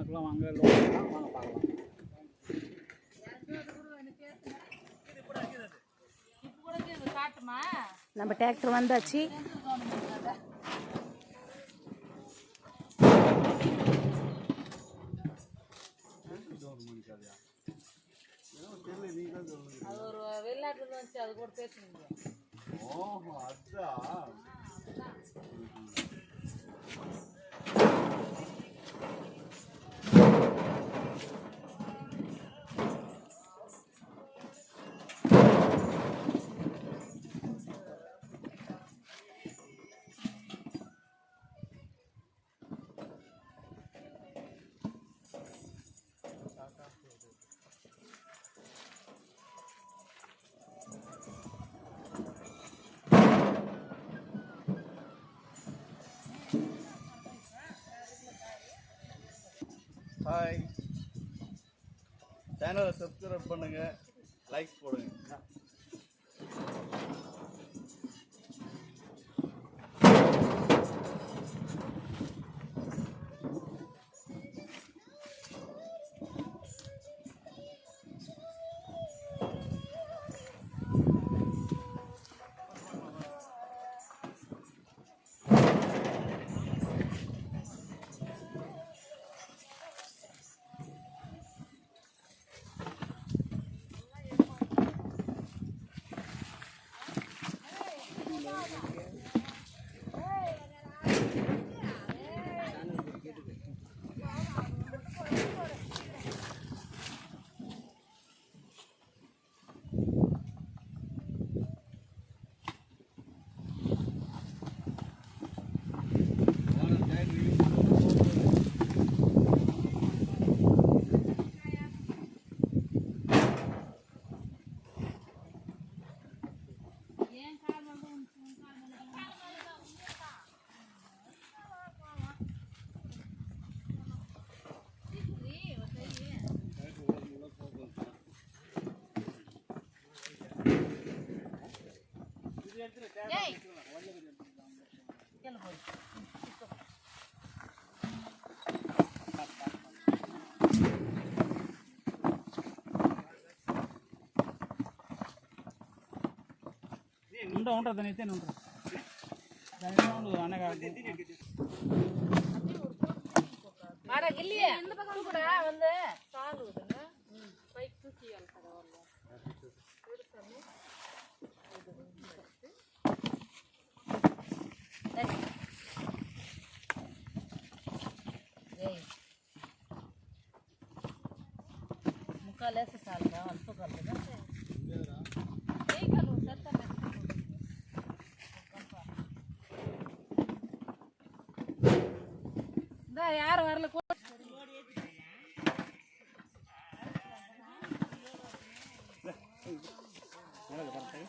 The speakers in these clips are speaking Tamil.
பார்க்கலாம் வாங்க லோன் வாங்க. பார்க்கலாம் நம்ம டிராக்டர் வந்தாச்சு. அது ஒரு வெளிநாட்டுல வந்துச்சு அது கூட பேசுனீங்க. ஓஹோ அதான். ஹாய் சேனலை சப்ஸ்கிரைப் பண்ணுங்கள் லைக்ஸ் போடுங்க. ఉంట ఉంటుంది దాని ఎత్తే ఉంటుంది దాని అన్నగా அட இல்லையே இந்த பக்கம் கூட வந்து சாகுதுங்க ముక్కలు వేసి చాలు అల్పు కలుపుదా చేయగలవు సార్ இந்த யார் வரல மேலே வரேன்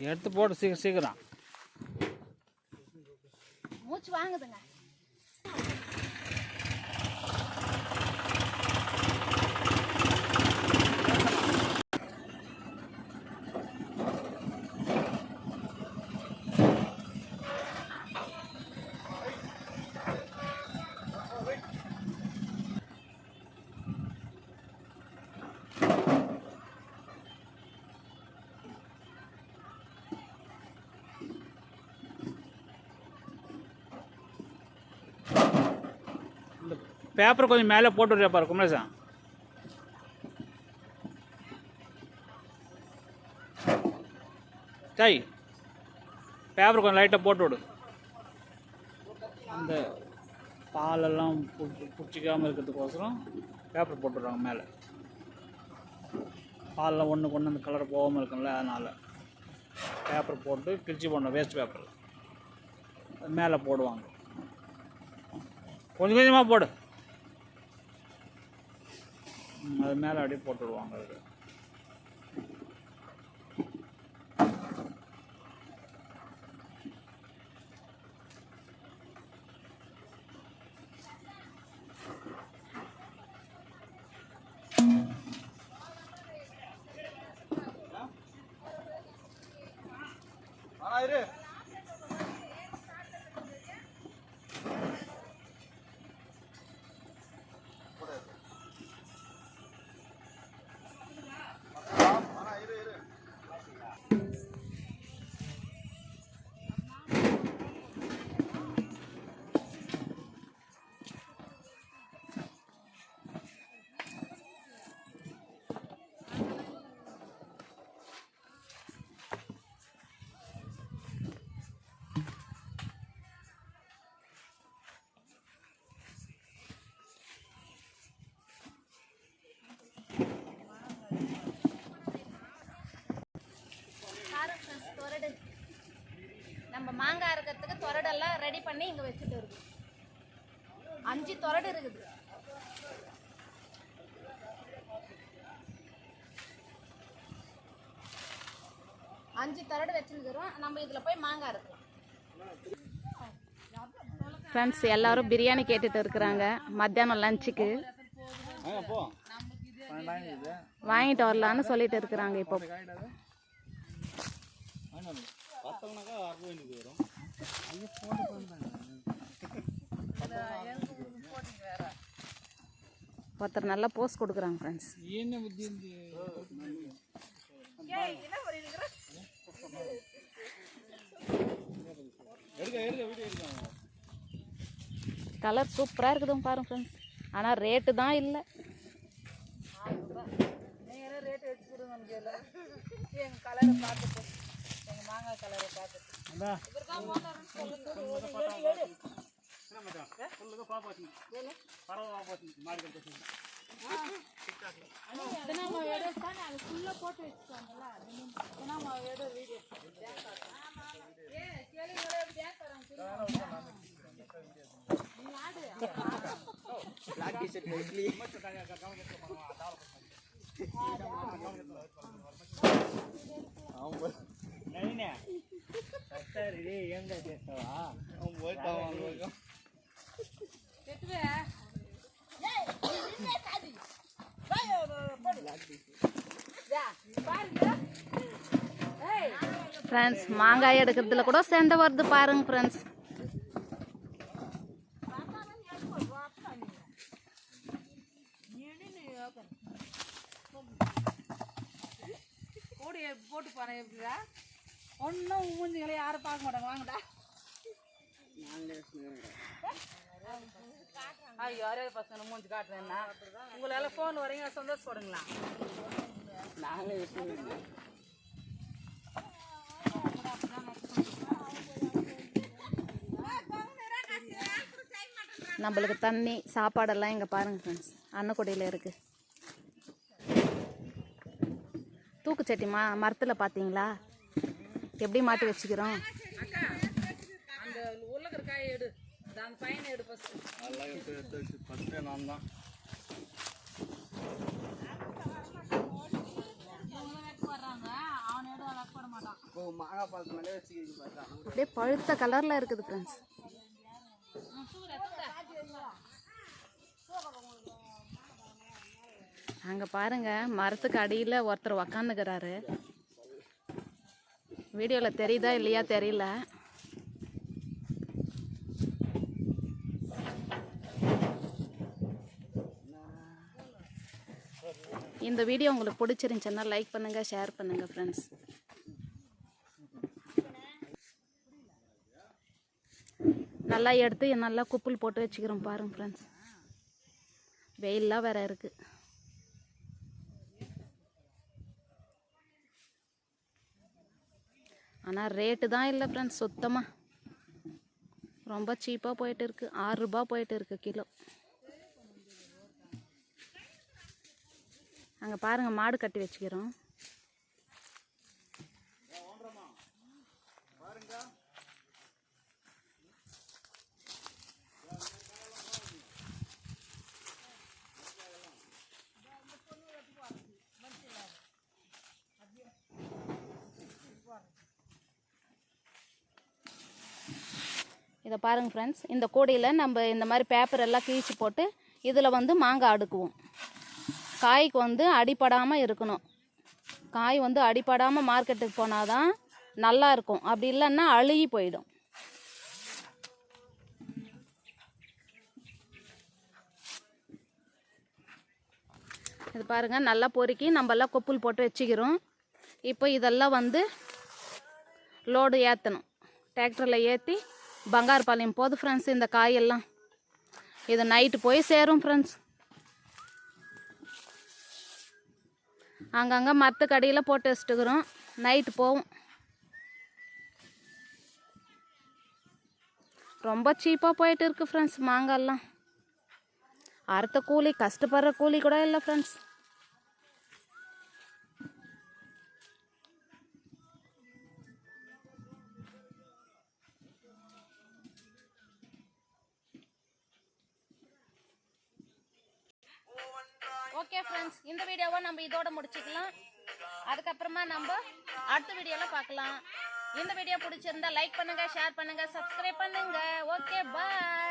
இங்கே எடுத்து போட்டு சீக்கிரம் சீக்கிரம். மூச்சு வாங்குதுங்க இந்த பேப்பர் கொஞ்சம் மேலே போட்டு விட்றியா பாரு குமரேசா டை பேப்பர் கொஞ்சம் லைட்டாக போட்டு விடு. அந்த பாலெல்லாம் பிடிச்சிக்காமல் இருக்கிறதுக்கோசரம் பேப்பர் போட்டுடுறாங்க மேலே. பாலெல்லாம் ஒன்று கொண்டு அந்த கலர் போகாமல் இருக்கும்ல அதனால் பேப்பர் போட்டு கிழிச்சி போடணும் வேஸ்ட் பேப்பர் மேலே போடுவாங்க. கொஞ்சம் கொஞ்சமாக போடு. அது மேலே அப்படியே போட்டுடுவாங்க அது ஆனா ரெடி பண்ணி இங்க வச்சுட்டு இருக்கு அஞ்சு தொரடு இருக்குது. அஞ்சு தொரடு வச்சுருக்கிறோம். நம்ம இதில் போய் மாங்காய் இருக்கும் ஃப்ரெண்ட்ஸ் எல்லாரும் பிரியாணி கேட்டுட்டு இருக்கிறாங்க. மத்தியானம் லஞ்சுக்கு வாங்கிட்டு வரலான்னு சொல்லிட்டு இருக்கிறாங்க இப்போ. ஒருத்தர் நல்லா போஸ்ட் கொடுக்குறாங்க ஃப்ரெண்ட்ஸ் கலர் சூப்பராக இருக்குதுங்க பாருங்க ஃப்ரெண்ட்ஸ் ஆனால் ரேட்டு தான் இல்லை. எங்கள் கலரை பார்த்துட்டு எங்கள் மாங்காய் கலரை பார்த்துட்டு இந்தா. தினமும் வீடியோ தானே அது ஃபுல்லாக போட்டு வச்சுக்கோங்களா தினமும் வீடியோ வீடியோ ஏ கேளுங்களே எப்படி கேட்குறாங்க నవీనే సార్ ఇది ఏం చేస్తావా ஃப்ரெண்ட்ஸ் மாங்காய் எடுக்கிறதுல கூட சேர்ந்த வருது பாருங்க ஃப்ரெண்ட்ஸ் கூடி போட்டு போனேன் எப்படிடா? ஒன்றும் மூஞ்சிகளை யாரும் பார்க்க மாட்டாங்க. வாங்கடா. ஐயோ யாரே பசங்க மூஞ்சி காட்டுறேன்னா. உங்களால ஃபோன் வரீங்க சந்தோஷப்படுங்களா? நம்மளுக்கு தண்ணி சாப்பாடெல்லாம் இங்கே பாருங்கள் ஃப்ரெண்ட்ஸ் அன்னக்குடியில் இருக்குது தூக்குச்சட்டி மா மரத்தில் பார்த்தீங்களா எப்படி மாட்டி வச்சுக்கிறோம்? அந்த உருளைக்கிற காயை எடு அந்த அந்த பையனை எடு ஃபஸ்ட்டு அதெல்லாம் எடுத்து எடுத்து வச்சு ஃபஸ்ட்டே நான் தான் வர்றாங்க அவனை எடு அலக் பண்ண மாட்டான் அப்படியே பழுத்த கலரில் இருக்குது ஃப்ரெண்ட்ஸ் அங்கே பாருங்க மரத்துக்கு அடியில் ஒருத்தர் உக்காந்துக்கிறாரு. வீடியோவில் தெரியுதா இல்லையா தெரியல. இந்த வீடியோ உங்களுக்கு பிடிச்சிருந்துச்சுன்னா லைக் பண்ணுங்கள் ஷேர் பண்ணுங்கள் ஃப்ரெண்ட்ஸ் நல்லா எடுத்து நல்லா குப்பில் போட்டு வச்சுக்கிறோம் பாருங்கள் ஃப்ரெண்ட்ஸ் வெயில்லாம் வேறு இருக்குது ஆனால் ரேட்டு தான் இல்லை ஃப்ரெண்ட்ஸ் சுத்தமாக ரொம்ப சீப்பாக போயிட்டு இருக்குது ஆறு போயிட்டு இருக்கு கிலோ. அங்கே பாருங்கள் மாடு கட்டி வச்சுக்கிறோம். இதை பாருங்கள் ஃப்ரெண்ட்ஸ் இந்த கூடையில் நம்ம இந்த மாதிரி பேப்பர் எல்லாம் கிழிச்சு போட்டு இதில் வந்து மாங்காய் அடுக்குவோம். காய்க்கு வந்து அடிப்படாமல் இருக்கணும். காய் வந்து அடிப்படாமல் மார்க்கெட்டுக்கு போனால் தான் நல்லா இருக்கும். அப்படி இல்லைன்னா அழுகி போயிடும். இது பாருங்கள் நல்லா பொறுக்கி நம்ம எல்லாம் கொப்புள் போட்டு வச்சுக்கிறோம். இப்போ இதெல்லாம் வந்து லோடு ஏற்றணும் டிராக்டரில் ஏற்றி பங்காரப்பாளையம் போது ஃப்ரெண்ட்ஸ் இந்த காயெல்லாம். இது நைட்டு போய் சேரும் ஃப்ரெண்ட்ஸ் அங்கங்கே மரத்துக்கடியில் போட்டு வச்சுட்டுக்கிறோம். நைட்டு போவோம். ரொம்ப சீப்பாக போயிட்டு இருக்குது ஃப்ரெண்ட்ஸ் மாங்காய்லாம் அறுத்த கூலி கஷ்டப்படுற கூலி கூட இல்லை ஃப்ரெண்ட்ஸ் ஓகே ஃப்ரெண்ட்ஸ் இந்த வீடியோவை நம்ம இதோட முடிச்சுக்கலாம். அதுக்கப்புறமா நம்ம அடுத்த வீடியோவில் பார்க்கலாம். இந்த வீடியோ பிடிச்சிருந்தா லைக் பண்ணுங்க ஷேர் பண்ணுங்க சப்ஸ்கிரைப் பண்ணுங்க. Okay bye